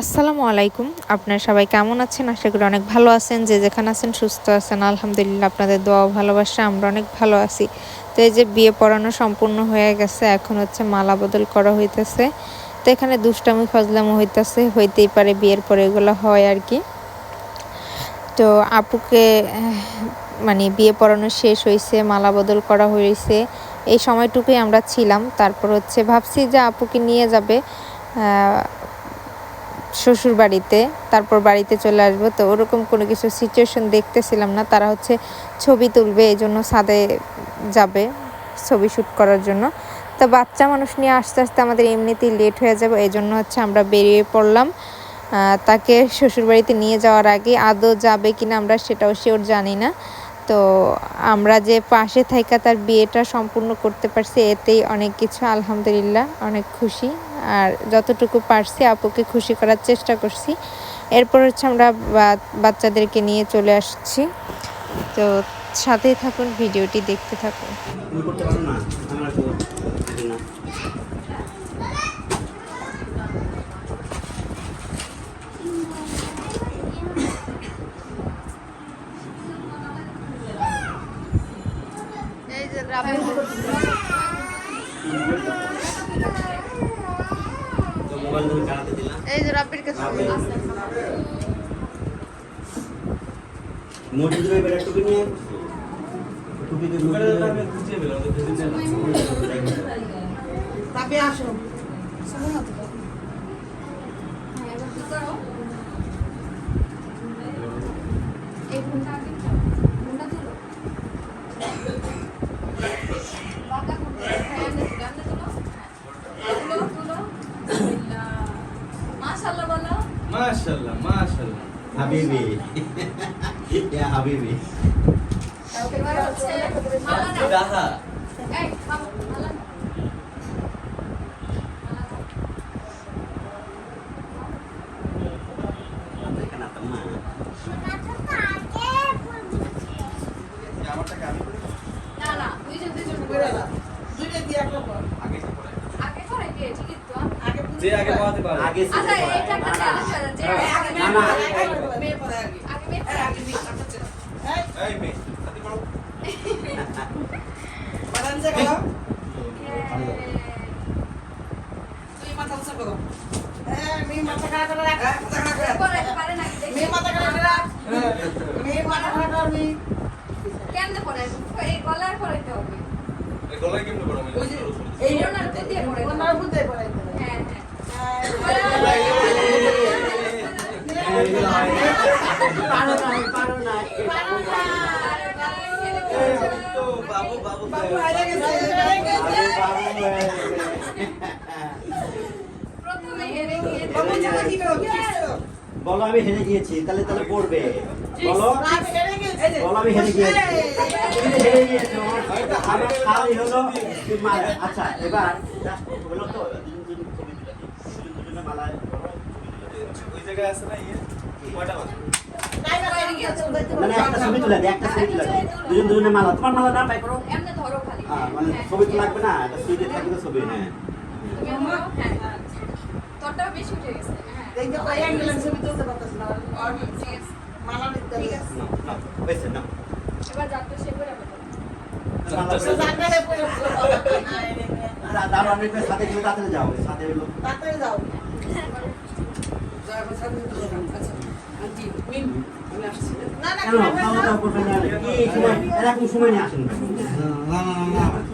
আসসালামু আলাইকুম। আপনারা সবাই কেমন আছেন? আশা করি অনেক ভালো আছেন। যে যেখানে আছেন সুস্থ আছেন। আলহামদুলিল্লাহ আপনাদের দোয়া ভালোবাসা, আমরা অনেক ভালো আছি। তো এই যে বিয়ে পড়ানো সম্পূর্ণ হয়ে গেছে, এখন হচ্ছে মালা বদল করা হইতেছে। তো এখানে দুষ্টামি, ফজলামো হইতেছে, হইতেই পারে বিয়ের পরে এগুলো হয় আর কি। তো আপুকে মানে বিয়ে পড়ানো শেষ হয়েছে মালা বদল করা হয়েছে এই সময়টুকুই আমরা ছিলাম। তারপর হচ্ছে ভাবছি যে আপুকে নিয়ে যাবে। শ্বশুর বাড়িতে তারপর বাড়িতে চলে আসব। তো ওরকম কোনো কিছু সিচুয়েশন দেখতেছিলাম না। তারা হচ্ছে ছবি তুলবে এই জন্য ছাদে যাবে ছবি শ্যুট করার জন্য। তো বাচ্চা মানুষ নিয়ে আস্তে আস্তে আমাদের এমনিতেই লেট হয়ে যাবে এই জন্য হচ্ছে আমরা বেরিয়ে পড়লাম। তাকে শ্বশুরবাড়িতে নিয়ে যাওয়ার আগে আদৌ যাবে কিনা আমরা সেটাও শিওর জানি না। তো আমরা যে পাশে থাইকা তার বিয়েটা সম্পূর্ণ করতে পারছি, এতেই অনেক কিছু, আলহামদুলিল্লাহ, অনেক খুশি। আর যতটুকু পারছি আপুকে খুশি করার চেষ্টা করছি। এরপর হচ্ছে আমরা বাচ্চাদেরকে নিয়ে চলে আসছি। তো সাথেই থাকুন, ভিডিওটি দেখতে থাকুন। এই যে রাব্বির কাছে। মসজিদের বেলা টুপি নিয়ে? টুপি দিয়ে তাপে আসো। মাশাআল্লাহ মাশাআল্লাহ মাশাআল্লাহ। হাবিবি। ইয়া হাবিবি। এবার হচ্ছে মালা নাও রাহা। এই বাবু মালা নাও। এখানে তো মা আমারটাকে আমি না না দুইজন দুইজন করে করে দাও। দুইটা দিয়ে একটা কর আগে আগে আগে না, না, মেয়ে পরে এই পারে কেমনে গলায় পরাইতে হবে এই গলায় কেমনে আমি এই উপর দিয়ে পরাইতে ওনার উপর দিয়ে পরাইতে হবে হ্যাঁ হ্যাঁ পারো না পারো না তো বাবু বাবু বাবু হারে গেছে হারে গেছে প্রথমে হেরে গিয়ে বাবু জানা কি করো কি করো বলো, আমি হেরে গিয়েছি, তাহলে তাহলে পড়বে বলো বলো, আমি হেরে গিয়েছি আমার খাওয়াই হলো আচ্ছা এবার হলো তো মালায়। ওই জায়গায় আছে না ইয়ে মানে একটা ছবি তুলে দিই একটা ছবি তুলে দিই দুজন দুজনে মালা তোমার মালা না পাই করো। এমনি ধরো খালি। হ্যাঁ, মানে ছবি তো লাগবে না একটা সুইটে থাকবে ছবি হ্যাঁ। তুমি ধরো, হ্যাঁ তোরটাও বেশি উঠে গেছে হ্যাঁ। দেখতে পাই অ্যাঙ্গেলের ছবি তুলতে পারতেছ না। ঠিক আছে। মালা নিতে ঠিক আছে। না না হয়েছে না এবার যাত্রা সে করে সাথে যাও সাথে যাও।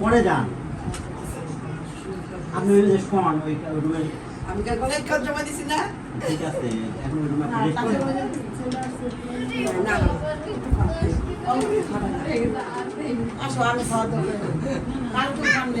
পরে যান আপনি ওই যে শোন আমি কাল গলায় খাওয়া জমা দিছি না খাওয়া দাওয়া কালকে সামনে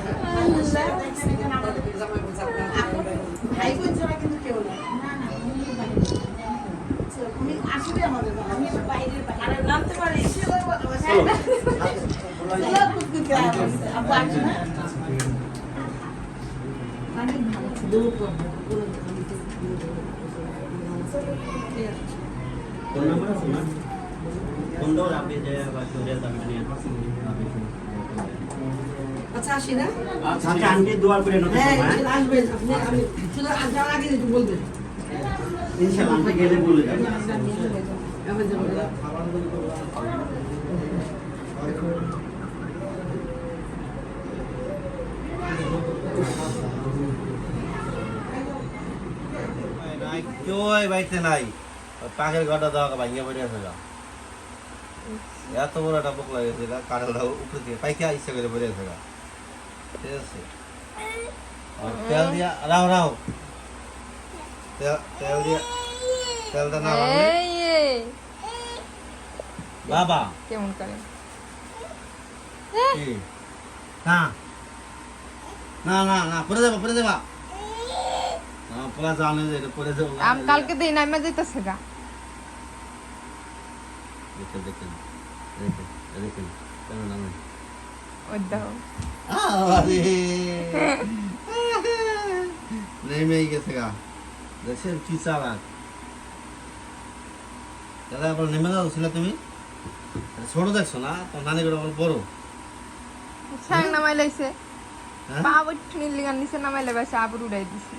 Kondor api jaya, pak Surya, tanggal ini apa sih? আচ্ছা আসি না? আচ্ছা আন্টি দোয়া করে নতুন হ্যাঁ হ্যাঁ? আসবেন আপনি আমি শুধু যাওয়ার আগে একটু বলবেন। ইনশাআল্লাহ আন্টি গেলে বলে যাবেন এবার যাব। নাই বাড়িতে নাই। ওই ঘরটা দেওয়া ভাঙিয়ে পড়ে আছে এত বড় একটা পোক লাগেছে গা কাঁঠালটা উপরে দিয়ে পাইকা ইচ্ছা করে পড়ে আছে গা। ঠিক আছে আর তেল দিয়া রাও রাও। তেল তেল তেলটা না বাবা। কেমন করে? না। না না না পড়ে যাবা পড়ে যাবা। না পড়ে যাও না এটা পড়ে যাব আম কালকে দিন নামে দিতেছে গা। দেখেন দেখেন দেখেন দেখেন কেন নামে দেখো আরে নেমে গেছে গা দেখছেন কি চালাক দাদা আবার নেমে যাও ছিল তুমি ছোট দেখছ না তোমার নানি করে আবার বড় সাং নামাই লাইছে হ্যাঁ বাবা টুনির লিগান নিচে নামাই লাইছে আবার উড়াই দিছে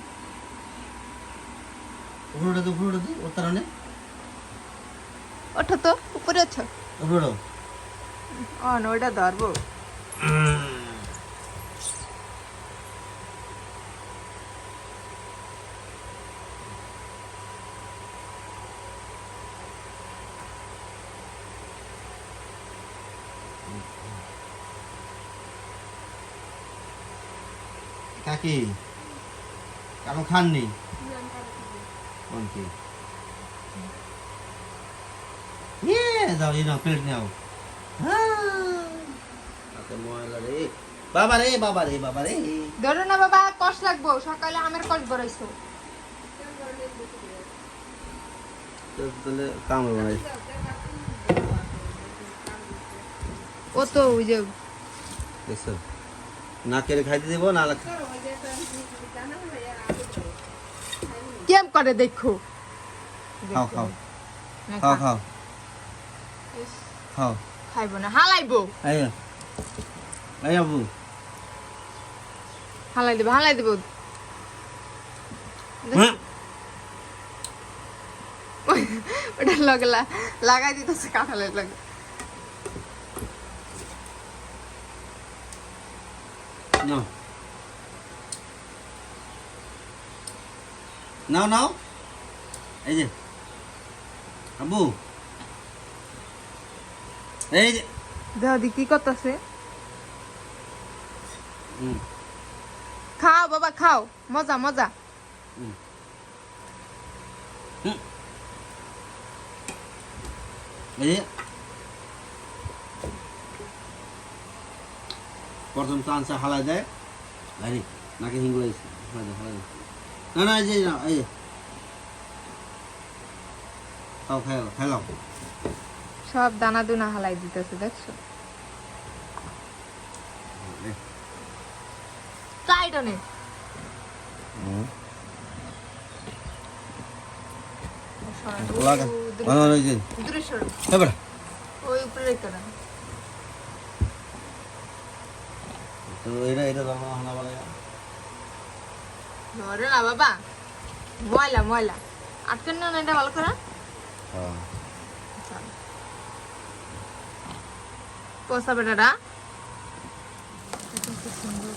উপরে উঠে উপরে উঠে ওর কারণে ওঠো তো উপরে ওঠো উপরে ও ওটা ধরবো কাকি কারও খাননি কোন কি ইয়ে যাও এই নাও প্লেট নাও হাতে ময়লা রে বাবা রে বাবা রে বাবা রে। ধরো না বাবা কষ লাগবো। সকালে আমের কষ বড়াইছো। তাহলে কামড় বানাই ও তো ওই যে দেখছ? না কেড়ে খাইতে দিব না কেম করে দেখো? খাও খাও। খাও খাও। খাও। খাইবো না হালাইবো। এই আবু। হালাই দেবো হালাই দেবো। ওটা লগে লাগাই দিতেছে কাঁঠালের লাগে। নাও। নাও নাও। এই যে। আবু। এই যে। দেহ দি কি করতেছে? খাও বাবা খাও। মজা মজা। প্রথম চান্সে হালাই দেয়। আরে নাকি হিঙ্গু হয়েছে হালাই দেয় হালাই দেয় না না এই যে না এই খাও। সব দানা দুনা হালাই দিতেছে দেখছ টাইট অনেক লাগা ভালো ভালো এই যে দূরে সরো এবার ওই উপরে রেখে দাও তো এটা এটা ধর্ম হানা বলে ধরে না? বাবা। ময়লা ময়লা। আটকান না এটা ভালো করে।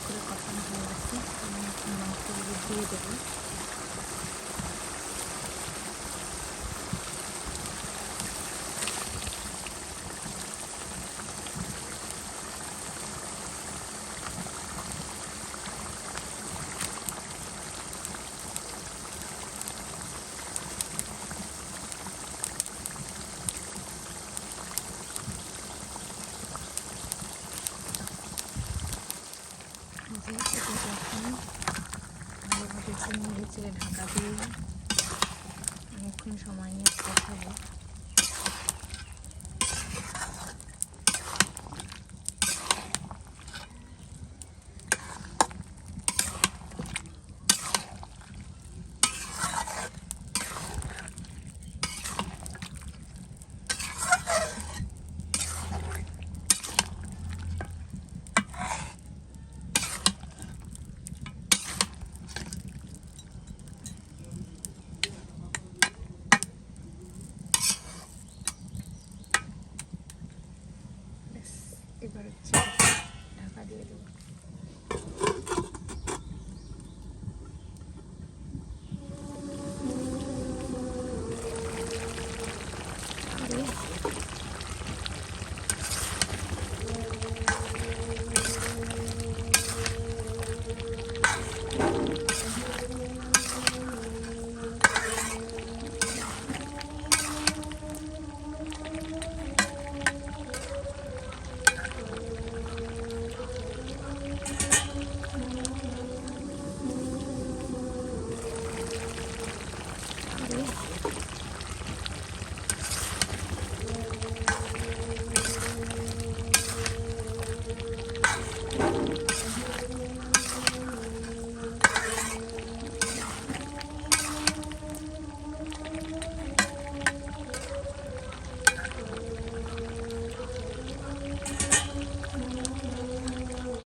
হ্যাঁ এখন মাংসগুলো দিয়ে চিনি ঢাকা দিয়ে। অনেকক্ষণ সময় নিয়ে কষাবো এবার ঢাকা দিয়ে দেবো।